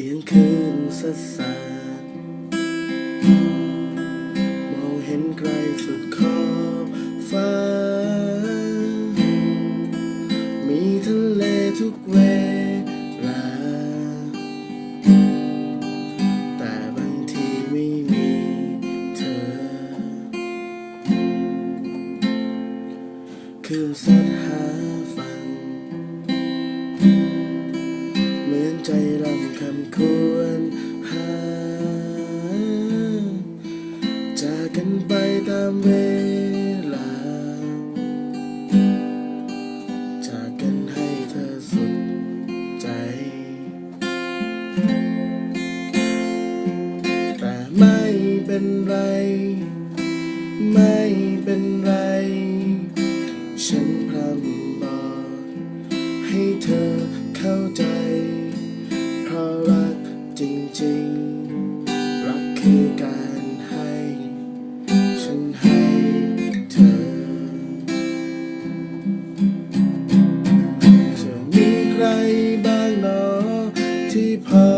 สียงคลื่นสัดสาดมองเห็นไกลสุดขอบฟ้า มีทะเลทุกเวลา แต่บางทีไม่มีเธอคืนสัดหาำคำควรหา จากกันไปตามเวลา จากกันให้เธอสุดใจ แต่ไม่เป็นไร ไม่เป็นไร ฉันพร่ำบอกให้เธอเข้าใจ ราะรักจริงๆ รักคือการให้ ฉันให้เธอ จะมีใครบ้างหนอ ที่พอ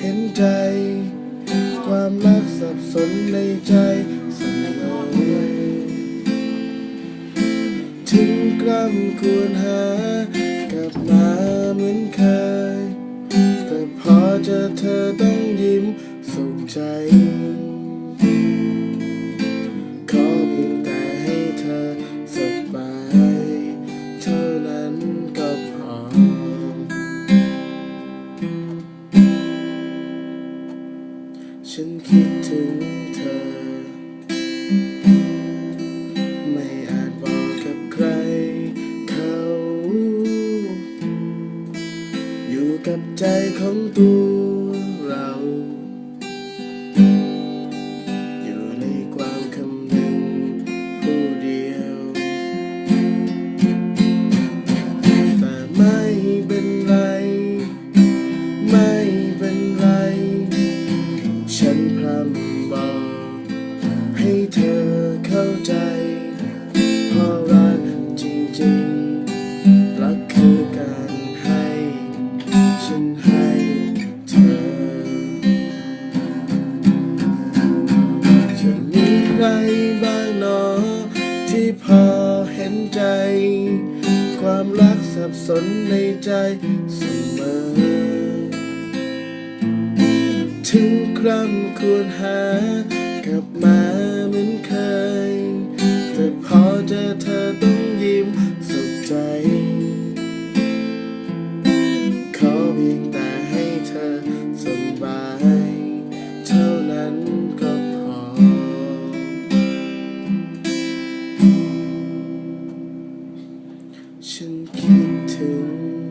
เห็นใจ ความรักสับสนในใจเสมอถึงกล้ำควรหากลับมา เธอต้องยิ้มสุขใจ ขอเพียงแต่ให้เธอสบายเท่านั้นก็พอ ฉันคิดถึงเธอ ไม่อาจบอกกับใครเขา อยู่กับใจของตัว ให้เธอเข้าใจเพราะรักจริงๆ รักคือการให้ ฉันให้เธอ จะมีใครบ้างหนอ ที่พอเห็นใจ ความรักสับสนในใจเสมอ ถึงครั้ำควรหา ลับมาเหมือนเคย แต่พอเจอเธอต้องยิ้มสุขใจ ขอเพียงแต่ให้เธอสบาย เท่านั้นก็พอ ฉันคิดถึง